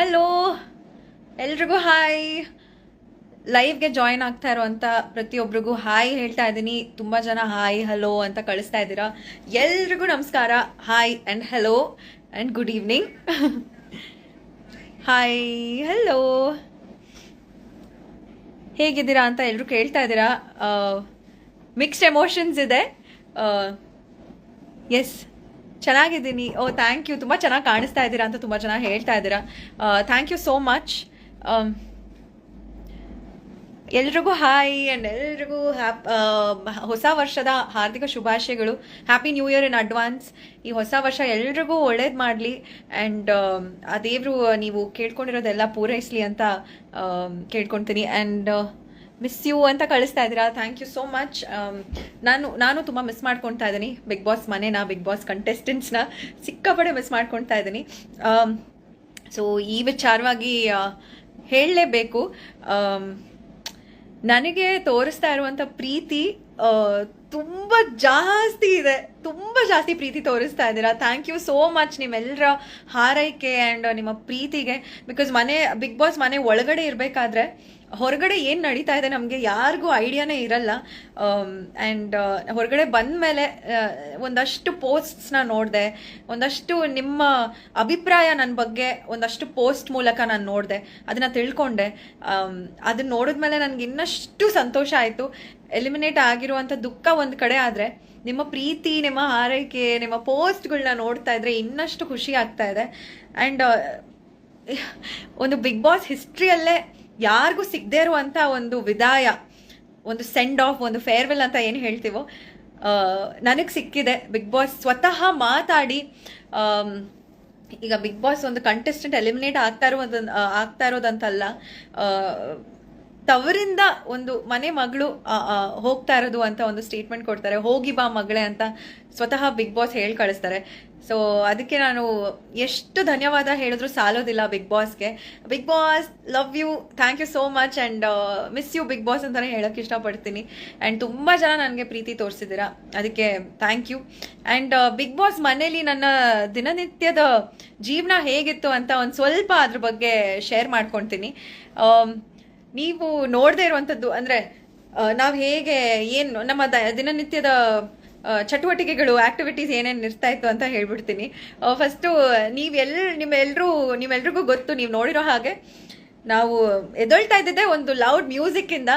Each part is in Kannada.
ಹಲೋ ಎಲ್ರಿಗೂ ಹಾಯ್ ಲೈವ್ಗೆ ಜಾಯಿನ್ ಆಗ್ತಾ ಇರುವಂಥ ಪ್ರತಿಯೊಬ್ಬರಿಗೂ ಹಾಯ್ ಹೇಳ್ತಾ ಇದ್ದೀನಿ. ತುಂಬ ಜನ ಹಾಯ್ ಹಲೋ ಅಂತ ಕಳಿಸ್ತಾ ಇದ್ದೀರಾ. ಎಲ್ರಿಗೂ ನಮಸ್ಕಾರ. Hi and hello and good evening hi hello ಹೇಗಿದ್ದೀರಾ ಅಂತ ಎಲ್ಲರೂ ಕೇಳ್ತಾ ಇದ್ದೀರಾ? ಮಿಕ್ಸ್ಡ್ ಎಮೋಷನ್ಸ್ ಇದೆ. ಎಸ್ ಚೆನ್ನಾಗಿದ್ದೀನಿ. ಓ ಥ್ಯಾಂಕ್ ಯು ತುಂಬ ಚೆನ್ನಾಗಿ ಕಾಣಿಸ್ತಾ ಇದ್ದೀರಾ ಅಂತ ತುಂಬ ಜನ ಹೇಳ್ತಾ ಇದ್ದೀರಾ. ಥ್ಯಾಂಕ್ ಯು ಸೋ ಮಚ್ ಎಲ್ರಿಗೂ ಹಾಯ್ ಆ್ಯಂಡ್ ಎಲ್ರಿಗೂ ಹ್ಯಾಪ್ ಹೊಸ ವರ್ಷದ ಹಾರ್ದಿಕ ಶುಭಾಶಯಗಳು. Happy new year in advance ಈ ಹೊಸ ವರ್ಷ ಎಲ್ರಿಗೂ ಒಳ್ಳೇದು ಮಾಡಲಿ ಆ್ಯಂಡ್ ಆ ದೇವರು ನೀವು ಕೇಳ್ಕೊಂಡಿರೋದೆಲ್ಲ ಪೂರೈಸಲಿ ಅಂತ ಕೇಳ್ಕೊತೀನಿ. ಆ್ಯಂಡ್ ಮಿಸ್ ಯು ಅಂತ ಕಳಿಸ್ತಾ ಇದ್ದೀರಾ? ಥ್ಯಾಂಕ್ ಯು ಸೋ ಮಚ್ ನಾನು ನಾನು ತುಂಬ ಮಿಸ್ ಮಾಡ್ಕೊತಾ ಇದ್ದೀನಿ. ಬಿಗ್ ಬಾಸ್ ಮನೇನ ಬಿಗ್ ಬಾಸ್ ಕಂಟೆಸ್ಟೆಂಟ್ಸ್ನ ಸಿಕ್ಕಾಪಡೆ ಮಿಸ್ ಮಾಡ್ಕೊತಾ ಇದ್ದೀನಿ. ಸೊ ಈ ವಿಚಾರವಾಗಿ ಹೇಳಲೇಬೇಕು. ನನಗೆ ತೋರಿಸ್ತಾ ಇರುವಂಥ ಪ್ರೀತಿ ತುಂಬ ಜಾಸ್ತಿ ಇದೆ. ತುಂಬ ಜಾಸ್ತಿ ಪ್ರೀತಿ ತೋರಿಸ್ತಾ ಇದ್ದೀರಾ. ಥ್ಯಾಂಕ್ ಯು ಸೋ ಮಚ್ ನಿಮ್ಮೆಲ್ಲರ ಹಾರೈಕೆ ಆ್ಯಂಡ್ ನಿಮ್ಮ ಪ್ರೀತಿಗೆ. ಬಿಕಾಸ್ ಮನೆ ಬಿಗ್ ಬಾಸ್ ಮನೆ ಒಳಗಡೆ ಇರಬೇಕಾದ್ರೆ ಹೊರಗಡೆ ಏನು ನಡೀತಾ ಇದೆ ನಮಗೆ ಯಾರಿಗೂ ಐಡಿಯಾನೇ ಇರಲ್ಲ. ಆ್ಯಂಡ್ ಹೊರಗಡೆ ಬಂದ ಮೇಲೆ ಒಂದಷ್ಟು ಪೋಸ್ಟ್ಸ್ನ ನೋಡಿದೆ. ಒಂದಷ್ಟು ನಿಮ್ಮ ಅಭಿಪ್ರಾಯ ನನ್ನ ಬಗ್ಗೆ ಒಂದಷ್ಟು ಪೋಸ್ಟ್ ಮೂಲಕ ನಾನು ನೋಡಿದೆ. ಅದನ್ನು ತಿಳ್ಕೊಂಡೆ. ಅದನ್ನ ನೋಡಿದ್ಮೇಲೆ ನನಗೆ ಇನ್ನಷ್ಟು ಸಂತೋಷ ಆಯಿತು. ಎಲಿಮಿನೇಟ್ ಆಗಿರುವಂಥ ದುಃಖ ಒಂದು ಕಡೆ ಆದರೆ ನಿಮ್ಮ ಪ್ರೀತಿ, ನಿಮ್ಮ ಆರೈಕೆ, ನಿಮ್ಮ ಪೋಸ್ಟ್ಗಳನ್ನ ನೋಡ್ತಾ ಇದ್ರೆ ಇನ್ನಷ್ಟು ಖುಷಿ ಆಗ್ತಾ ಇದೆ. ಆ್ಯಂಡ್ ಒಂದು ಬಿಗ್ ಬಾಸ್ ಹಿಸ್ಟ್ರಿಯಲ್ಲೇ ಯಾರಿಗೂ ಸಿಗದೇ ಇರುವಂಥ ಒಂದು ವಿದಾಯ, ಒಂದು ಸೆಂಡ್ ಆಫ್ ಒಂದು ಫೇರ್ವೆಲ್ ಅಂತ ಏನು ಹೇಳ್ತೀವೋ ನನಗೆ ಸಿಕ್ಕಿದೆ. ಬಿಗ್ ಬಾಸ್ ಸ್ವತಃ ಮಾತಾಡಿ ಈಗ ಬಿಗ್ ಬಾಸ್ ಒಂದು ಕಂಟೆಸ್ಟೆಂಟ್ ಎಲಿಮಿನೇಟ್ ಆಗ್ತಾ ಇರೋದು ಆಗ್ತಾ ಇರೋದಂತಲ್ಲ ತವರಿಂದ ಒಂದು ಮನೆ ಮಗಳು ಹೋಗ್ತಾ ಇರೋದು ಅಂತ ಒಂದು ಸ್ಟೇಟ್ಮೆಂಟ್ ಕೊಡ್ತಾರೆ. ಹೋಗಿ ಬಾ ಮಗಳೇ ಅಂತ ಸ್ವತಃ ಬಿಗ್ ಬಾಸ್ ಹೇಳಿ ಕಳಿಸ್ತಾರೆ. ಸೊ ಅದಕ್ಕೆ ನಾನು ಎಷ್ಟು ಧನ್ಯವಾದ ಹೇಳಿದ್ರು ಸಾಲೋದಿಲ್ಲ big ಬಾಸ್ಗೆ big boss love you thank you so much and miss you big boss ಅಂತಲೇ ಹೇಳೋಕ್ಕೆ ಇಷ್ಟಪಡ್ತೀನಿ. ಆ್ಯಂಡ್ ತುಂಬ ಜನ ನನಗೆ ಪ್ರೀತಿ ತೋರಿಸಿದ್ದೀರ. ಅದಕ್ಕೆ thank you and Bigg Boss ಮನೇಲಿ ನನ್ನ ದಿನನಿತ್ಯದ ಜೀವನ ಹೇಗಿತ್ತು ಅಂತ ಒಂದು ಸ್ವಲ್ಪ ಅದ್ರ ಬಗ್ಗೆ ಶೇರ್ ಮಾಡ್ಕೊಳ್ತೀನಿ ಆಮ್, ನೀವು ನೋಡದೇ ಇರುವಂಥದ್ದು ಅಂದರೆ ನಾವು ಹೇಗೆ ಏನು ನಮ್ಮ ದ- ದಿನನಿತ್ಯದ ಚಟುವಟಿಕೆಗಳು ಆಕ್ಟಿವಿಟೀಸ್ ಏನೇನು ಇರ್ತಾ ಇತ್ತು ಅಂತ ಹೇಳ್ಬಿಡ್ತೀನಿ. ಫಸ್ಟು ನೀವೆಲ್ ನಿಮ್ಮೆಲ್ಲರೂ ನಿಮ್ಮೆಲ್ರಿಗೂ ಗೊತ್ತು, ನೀವು ನೋಡಿರೋ ಹಾಗೆ, ನಾವು ಎದೊಳ್ತಾ ಇದ್ದಿದ್ದೆ ಒಂದು ಲೌಡ್ ಮ್ಯೂಸಿಕ್ಕಿಂದ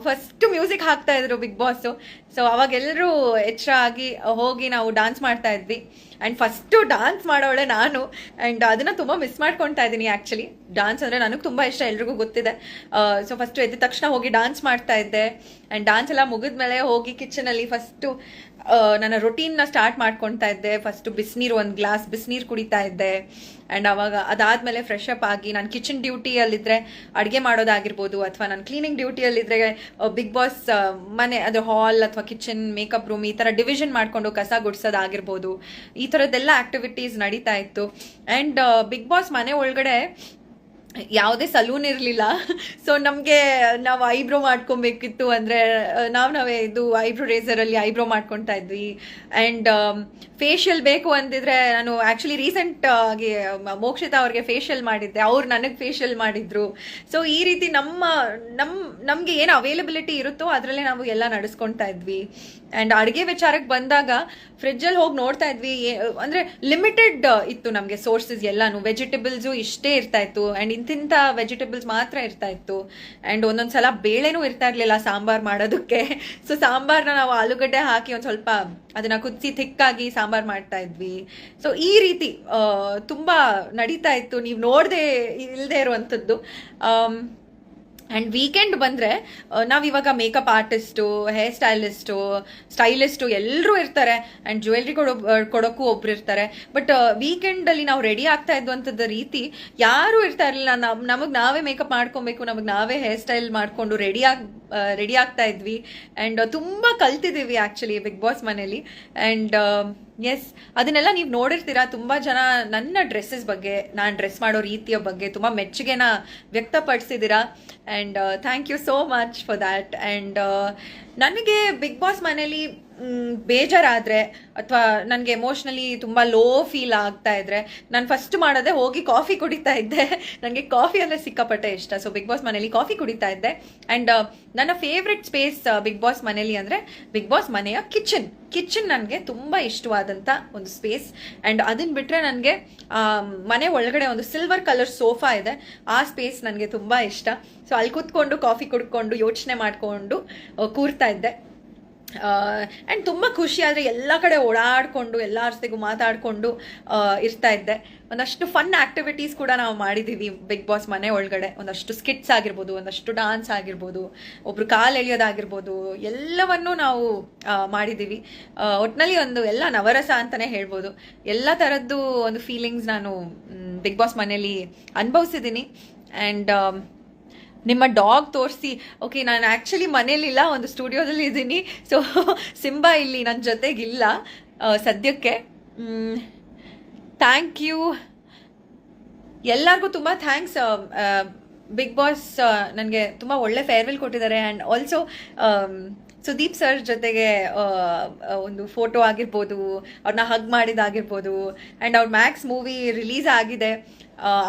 ಫಸ್ಟ್ ಮ್ಯೂಸಿಕ್ ಹಾಕ್ತಾ ಇದ್ರು ಬಿಗ್ ಬಾಸು ಸೊ ಅವಾಗೆಲ್ಲರೂ ಎಚ್ಚರ ಆಗಿ ಹೋಗಿ ನಾವು ಡಾನ್ಸ್ ಮಾಡ್ತಾ ಇದ್ವಿ. ಆ್ಯಂಡ್ ಫಸ್ಟು ಡಾನ್ಸ್ ಮಾಡೋಳೆ ನಾನು. ಆ್ಯಂಡ್ ಅದನ್ನು ತುಂಬ ಮಿಸ್ ಮಾಡ್ಕೊತಾ ಇದ್ದೀನಿ ಆ್ಯಕ್ಚುಲಿ ಡಾನ್ಸ್ ಅಂದರೆ ನನಗೆ ತುಂಬ ಇಷ್ಟ, ಎಲ್ರಿಗೂ ಗೊತ್ತಿದೆ. ಸೊ ಫಸ್ಟು ಎದ್ದ ತಕ್ಷಣ ಹೋಗಿ ಡಾನ್ಸ್ ಮಾಡ್ತಾ ಇದ್ದೆ. ಆ್ಯಂಡ್ ಡಾನ್ಸ್ ಎಲ್ಲ ಮುಗಿದ್ಮೇಲೆ ಹೋಗಿ ಕಿಚನಲ್ಲಿ ಫಸ್ಟು ನನ್ನ ರೊಟೀನ್ನ ಸ್ಟಾರ್ಟ್ ಮಾಡ್ಕೊತಾ ಇದ್ದೆ. ಫಸ್ಟು ಬಿಸಿನೀರು ಒಂದು ಗ್ಲಾಸ್ ಬಿಸಿನೀರು ಕುಡಿತಾ ಇದ್ದೆ. ಆ್ಯಂಡ್ ಅವಾಗ ಅದಾದಮೇಲೆ ಫ್ರೆಶ್ ಅಪ್ ಆಗಿ ನಾನು ಕಿಚನ್ ಡ್ಯೂಟಿಯಲ್ಲಿದ್ದರೆ ಅಡುಗೆ ಮಾಡೋದಾಗಿರ್ಬೋದು, ಅಥವಾ ನಾನು ಕ್ಲೀನಿಂಗ್ ಡ್ಯೂಟಿಯಲ್ಲಿದ್ದರೆ ಬಿಗ್ ಬಾಸ್ ಮನೆ, ಅದು ಹಾಲ್ ಅಥವಾ ಕಿಚನ್ ಮೇಕಪ್ ರೂಮ್ ಈ ತರ ಡಿವಿಷನ್ ಮಾಡ್ಕೊಂಡು ಕಸ ಗುಡ್ಸೋದಾಗಿರ್ಬೋದು. ಈ ಥರದ್ದೆಲ್ಲ ಆಕ್ಟಿವಿಟೀಸ್ ನಡೀತಾ ಇತ್ತು. ಅಂಡ್ ಬಿಗ್ ಬಾಸ್ ಮನೆ ಒಳಗಡೆ ಯಾವುದೇ ಸಲೂನ್ ಇರಲಿಲ್ಲ. ಸೊ ನಮಗೆ ನಾವು ಐಬ್ರೋ ಮಾಡ್ಕೊಬೇಕಿತ್ತು ಅಂದರೆ ನಾವು ನಾವೇ ಇದು ಐಬ್ರೋ ರೇಸರಲ್ಲಿ ಐಬ್ರೋ ಮಾಡ್ಕೊತಾ ಇದ್ವಿ. ಆ್ಯಂಡ್ ಫೇಶಿಯಲ್ ಬೇಕು ಅಂದಿದ್ರೆ ನಾನು ಆ್ಯಕ್ಚುಲಿ ರೀಸೆಂಟ್ ಆಗಿ ಮೋಕ್ಷಿತಾ ಅವ್ರಿಗೆ ಫೇಶಿಯಲ್ ಮಾಡಿದ್ದೆ. ಅವ್ರು ನನಗೆ ಫೇಶಿಯಲ್ ಮಾಡಿದ್ರು. ಸೊ ಈ ರೀತಿ ನಮ್ಮ ನಮ್ಮ ನಮಗೆ ಏನು ಅವೈಲಬಿಲಿಟಿ ಇರುತ್ತೋ ಅದರಲ್ಲೇ ನಾವು ಎಲ್ಲ ನಡೆಸ್ಕೊತಾ ಇದ್ವಿ. ಆ್ಯಂಡ್ ಅಡುಗೆ ವಿಚಾರಕ್ಕೆ ಬಂದಾಗ ಫ್ರಿಜ್ಜಲ್ಲಿ ಹೋಗಿ ನೋಡ್ತಾ ಇದ್ವಿ. ಅಂದರೆ ಲಿಮಿಟೆಡ್ ಇತ್ತು ನಮಗೆ ಸೋರ್ಸಸ್ ಎಲ್ಲಾನು. ವೆಜಿಟೇಬಲ್ಸು ಇಷ್ಟೇ ಇರ್ತಾ ಇತ್ತು. ಆ್ಯಂಡ್ ಇಂತಿಂಥ ವೆಜಿಟೇಬಲ್ಸ್ ಮಾತ್ರ ಇರ್ತಾ ಇತ್ತು. ಆ್ಯಂಡ್ ಒಂದೊಂದು ಸಲ ಬೇಳೆನೂ ಇರ್ತಾ ಇರಲಿಲ್ಲ ಸಾಂಬಾರ್ ಮಾಡೋದಕ್ಕೆ. ಸೊ ಸಾಂಬಾರ್ನ ನಾವು ಆಲೂಗಡ್ಡೆ ಹಾಕಿ ಒಂದು ಸ್ವಲ್ಪ ಅದನ್ನ ಕುದಿಸಿ ಥಿಕ್ಕಾಗಿ ಸಾಂಬಾರ್ ಮಾಡ್ತಾ ಇದ್ವಿ. ಸೊ ಈ ರೀತಿ ತುಂಬ ನಡೀತಾ ಇತ್ತು. ನೀವು ನೋಡದೆ ಇಲ್ಲದೆ ಇರುವಂಥದ್ದು ಆ್ಯಂಡ್ ವೀಕೆಂಡ್ ಬಂದರೆ ನಾವಿವಾಗ makeup artist hair stylist stylist ಎಲ್ಲರೂ ಇರ್ತಾರೆ. ಆ್ಯಂಡ್ ಜ್ಯುವೆಲ್ರಿ ಕೊಡೋ ಕೊಡೋಕ್ಕೂ ಒಬ್ರು ಇರ್ತಾರೆ. ಬಟ್ ವೀಕೆಂಡಲ್ಲಿ ನಾವು ರೆಡಿ ಆಗ್ತಾ ಇದ್ದಂಥದ್ದು ರೀತಿ ಯಾರೂ ಇರ್ತಾ ಇರಲಿಲ್ಲ. ನಮ್, ನಮಗೆ ನಾವೇ ಮೇಕಪ್ ಮಾಡ್ಕೊಬೇಕು, ನಮಗೆ ನಾವೇ ಹೇರ್ ಸ್ಟೈಲ್ ಮಾಡಿಕೊಂಡು ರೆಡಿ ಆಗಿ ರೆಡಿ ಆಗ್ತಾ ಇದ್ವಿ. ಆ್ಯಂಡ್ ತುಂಬ ಕಲ್ತಿದ್ದೀವಿ ಆ್ಯಕ್ಚುಲಿ ಬಿಗ್ ಬಾಸ್ ಮನೇಲಿ. ಆ್ಯಂಡ್ ಎಸ್ ಅದನ್ನೆಲ್ಲ ನೀವು ನೋಡಿರ್ತೀರಾ? ತುಂಬ ಜನ ನನ್ನ ಡ್ರೆಸ್ಸಸ್ ಬಗ್ಗೆ, ನಾನು ಡ್ರೆಸ್ ಮಾಡೋ ರೀತಿಯ ಬಗ್ಗೆ ತುಂಬ ಮೆಚ್ಚುಗೆನ ವ್ಯಕ್ತಪಡಿಸಿದ್ದೀರಾ? And thank you so much for that and ನನಗೆ ಬಿಗ್ ಬಾಸ್ ಮನೇಲಿ ಬೇಜಾರಾದ್ರೆ ಅಥವಾ ನನಗೆ ಎಮೋಷ್ನಲಿ ತುಂಬ ಲೋ ಫೀಲ್ ಆಗ್ತಾ ಇದ್ದರೆ ನಾನು ಫಸ್ಟ್ ಮಾಡೋದೆ ಹೋಗಿ ಕಾಫಿ ಕುಡಿತಾ ಇದ್ದೆ. ನನಗೆ ಕಾಫಿ ಅಂದರೆ ಸಿಕ್ಕಾಪಟ್ಟೆ ಇಷ್ಟ. ಸೊ ಬಿಗ್ ಬಾಸ್ ಮನೇಲಿ ಕಾಫಿ ಕುಡಿತಾ ಇದ್ದೆ. ಆ್ಯಂಡ್ ನನ್ನ ಫೇವ್ರೆಟ್ ಸ್ಪೇಸ್ ಬಿಗ್ ಬಾಸ್ ಮನೇಲಿ ಅಂದರೆ ಬಿಗ್ ಬಾಸ್ ಮನೆಯ ಕಿಚನ್ ಕಿಚನ್ ನನಗೆ ತುಂಬ ಇಷ್ಟವಾದಂಥ ಒಂದು ಸ್ಪೇಸ್ ಆ್ಯಂಡ್ ಅದನ್ನ ಬಿಟ್ಟರೆ ನನಗೆ ಮನೆ ಒಳಗಡೆ ಒಂದು ಸಿಲ್ವರ್ ಕಲರ್ ಸೋಫಾ ಇದೆ. ಆ ಸ್ಪೇಸ್ ನನಗೆ ತುಂಬ ಇಷ್ಟ. ಸೊ ಅಲ್ಲಿ ಕೂತ್ಕೊಂಡು ಕಾಫಿ ಕುಡ್ಕೊಂಡು ಯೋಚನೆ ಮಾಡಿಕೊಂಡು ಕೂರ್ತಾ ಇದ್ದೆ. ಆ್ಯಂಡ್ ತುಂಬ ಖುಷಿ ಆದರೆ ಎಲ್ಲ ಕಡೆ ಓಡಾಡಿಕೊಂಡು ಎಲ್ಲರ ಜೊತೆಗೂ ಮಾತಾಡಿಕೊಂಡು ಇರ್ತಾ ಇದ್ದೆ. ಒಂದಷ್ಟು ಫನ್ ಆ್ಯಕ್ಟಿವಿಟೀಸ್ ಕೂಡ ನಾವು ಮಾಡಿದ್ದೀವಿ ಬಿಗ್ ಬಾಸ್ ಮನೆ ಒಳಗಡೆ. ಒಂದಷ್ಟು ಸ್ಕಿಟ್ಸ್ ಆಗಿರ್ಬೋದು, ಒಂದಷ್ಟು ಡಾನ್ಸ್ ಆಗಿರ್ಬೋದು, ಒಬ್ರು ಕಾಲು ಎಳೆಯೋದಾಗಿರ್ಬೋದು, ಎಲ್ಲವನ್ನೂ ನಾವು ಮಾಡಿದ್ದೀವಿ ಒಟ್ಟಿನಲ್ಲಿ ಒಂದು ಎಲ್ಲ ನವರಸ ಅಂತಲೇ ಹೇಳ್ಬೋದು. ಎಲ್ಲ ಥರದ್ದು ಒಂದು ಫೀಲಿಂಗ್ಸ್ ನಾನು ಬಿಗ್ ಬಾಸ್ ಮನೇಲಿ ಅನುಭವಿಸಿದ್ದೀನಿ ಆ್ಯಂಡ್ ನಿಮ್ಮ ಡಾಗ್ ತೋರಿಸಿ. ಓಕೆ ನಾನು ಆ್ಯಕ್ಚುಲಿ ಮನೇಲಿಲ್ಲ, ಒಂದು ಸ್ಟುಡಿಯೋದಲ್ಲಿ ಇದ್ದೀನಿ. ಸೊ ಸಿಂಬಾ ಇಲ್ಲಿ ನನ್ನ ಜೊತೆಗಿಲ್ಲ ಸದ್ಯಕ್ಕೆ. ಥ್ಯಾಂಕ್ ಯು ಎಲ್ಲರಿಗೂ ತುಂಬ ಥ್ಯಾಂಕ್ಸ್ ಬಿಗ್ ಬಾಸ್ ನನಗೆ ತುಂಬ ಒಳ್ಳೆ ಫೇರ್ವೆಲ್ ಕೊಟ್ಟಿದ್ದಾರೆ. ಆ್ಯಂಡ್ ಆಲ್ಸೋ ಸುದೀಪ್ ಸರ್ ಜೊತೆಗೆ ಒಂದು ಫೋಟೋ ಆಗಿರ್ಬೋದು ಅವ್ರನ್ನ ಹಗ್ ಮಾಡಿದಾಗಿರ್ಬೋದು ಆ್ಯಂಡ್ ಅವ್ರ ಮ್ಯಾಕ್ಸ್ ಮೂವಿ ರಿಲೀಸ್ ಆಗಿದೆ.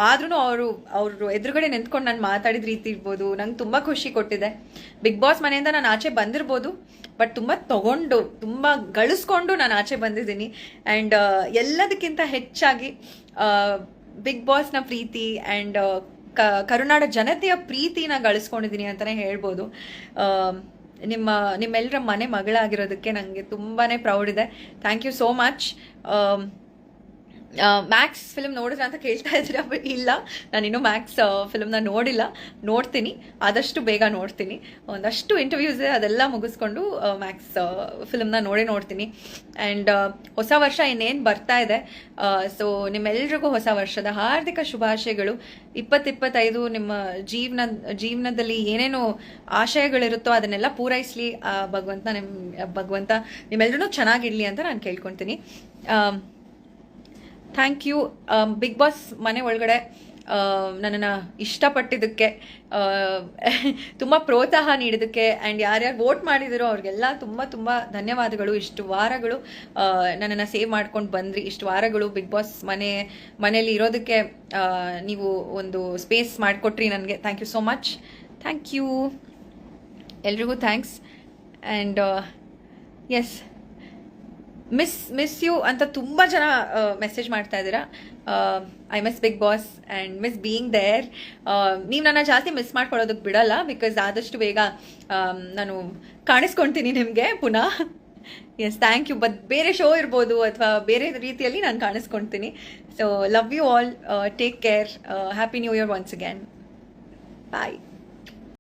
ಆದ್ರೂ ಅವರು ಅವರು ಎದುರುಗಡೆ ನಿಂತ್ಕೊಂಡು ನಾನು ಮಾತಾಡಿದ ರೀತಿ ಇರ್ಬೋದು ನಂಗೆ ತುಂಬ ಖುಷಿ ಕೊಟ್ಟಿದೆ. ಬಿಗ್ ಬಾಸ್ ಮನೆಯಿಂದ ನಾನು ಆಚೆ ಬಂದಿರ್ಬೋದು, ಬಟ್ ತುಂಬ ತಗೊಂಡು, ತುಂಬ ಗಳಿಸ್ಕೊಂಡು ನಾನು ಆಚೆ ಬಂದಿದ್ದೀನಿ. ಆ್ಯಂಡ್ ಎಲ್ಲದಕ್ಕಿಂತ ಹೆಚ್ಚಾಗಿ ಬಿಗ್ ಬಾಸ್ನ ಪ್ರೀತಿ ಆ್ಯಂಡ್ ಕ, ಕರುನಾಡ ಜನತೆಯ ಪ್ರೀತಿನ ಗಳಿಸ್ಕೊಂಡಿದ್ದೀನಿ ಅಂತಲೇ ಹೇಳ್ಬೋದು. ನಿಮ್ಮ ನಿಮ್ಮೆಲ್ಲರ ಮನೆ ಮಗಳಾಗಿರೋದಕ್ಕೆ ನನಗೆ ತುಂಬಾ ಪ್ರೌಡ್ ಇದೆ. Thank you so much Max film ನೋಡಿದ್ರೆ ಅಂತ ಕೇಳ್ತಾ ಇದ್ದೀರಾ ಬಟ್ ಇಲ್ಲ ನಾನಿನ್ನೂ ಮ್ಯಾಕ್ಸ್ ಫಿಲಮ್ನ ನೋಡಿಲ್ಲ. ನೋಡ್ತೀನಿ. ಆದಷ್ಟು ಬೇಗ ನೋಡ್ತೀನಿ. ಒಂದಷ್ಟು ಇಂಟರ್ವ್ಯೂಸ್ ಅದೆಲ್ಲ ಮುಗಿಸ್ಕೊಂಡು ಮ್ಯಾಕ್ಸ್ ಫಿಲ್ಮ್ನ ನೋಡೇ ನೋಡ್ತೀನಿ. ಆ್ಯಂಡ್ ಹೊಸ ವರ್ಷ ಇನ್ನೇನು ಬರ್ತಾ ಇದೆ. ಸೊ ನಿಮ್ಮೆಲ್ರಿಗೂ ಹೊಸ ವರ್ಷದ ಹಾರ್ದಿಕ ಶುಭಾಶಯಗಳು. ಇಪ್ಪತ್ತಿಪ್ಪತ್ತೈದು ನಿಮ್ಮ ಜೀವನ, ಜೀವನದಲ್ಲಿ ಏನೇನು ಆಶಯಗಳಿರುತ್ತೋ ಅದನ್ನೆಲ್ಲ ಪೂರೈಸಲಿ ಭಗವಂತ ನಿಮ್ಮ ಭಗವಂತ ನಿಮ್ಮೆಲ್ಲರೂ ಚೆನ್ನಾಗಿರಲಿ ಅಂತ ನಾನು ಕೇಳ್ಕೊತೀನಿ ಥ್ಯಾಂಕ್ ಯು ಬಿಗ್ ಬಾಸ್ ಮನೆ ಒಳಗಡೆ ನನ್ನನ್ನು ಇಷ್ಟಪಟ್ಟಿದ್ದಕ್ಕೆ ತುಂಬ ಪ್ರೋತ್ಸಾಹ ನೀಡಿದ್ದಕ್ಕೆ ಆ್ಯಂಡ್ ಯಾರ್ಯಾರು ವೋಟ್ ಮಾಡಿದಿರೋ ಅವ್ರಿಗೆಲ್ಲ ತುಂಬ ತುಂಬ ಧನ್ಯವಾದಗಳು. ಇಷ್ಟು ವಾರಗಳು ನನ್ನನ್ನು ಸೇವ್ ಮಾಡ್ಕೊಂಡು ಬಂದ್ರಿ. ಇಷ್ಟು ವಾರಗಳು ಬಿಗ್ ಬಾಸ್ ಮನೆ, ಮನೆಯಲ್ಲಿ ಇರೋದಕ್ಕೆ ನೀವು ಒಂದು ಸ್ಪೇಸ್ ಮಾಡಿಕೊಟ್ರಿ ನನಗೆ. Thank you so much thank you ಎಲ್ರಿಗೂ thanks and yes miss miss you ಅಂತ ತುಂಬ ಜನ ಮೆಸೇಜ್ ಮಾಡ್ತಾ ಇದ್ದೀರಾ. I miss Bigg Boss and miss being there ನೀವು ನನ್ನ ಜಾಸ್ತಿ ಮಿಸ್ ಮಾಡ್ಕೊಳ್ಳೋದಕ್ಕೆ ಬಿಡಲ್ಲ ಬಿಕಾಸ್ ಆದಷ್ಟು ಬೇಗ ನಾನು ಕಾಣಿಸ್ಕೊಳ್ತೀನಿ ನಿಮಗೆ ಪುನಃ. ಎಸ್ ಥ್ಯಾಂಕ್ ಯು ಬಟ್ ಬೇರೆ ಶೋ ಇರ್ಬೋದು ಅಥವಾ ಬೇರೆ ರೀತಿಯಲ್ಲಿ ನಾನು ಕಾಣಿಸ್ಕೊಳ್ತೀನಿ so love you all take care happy new year once again bye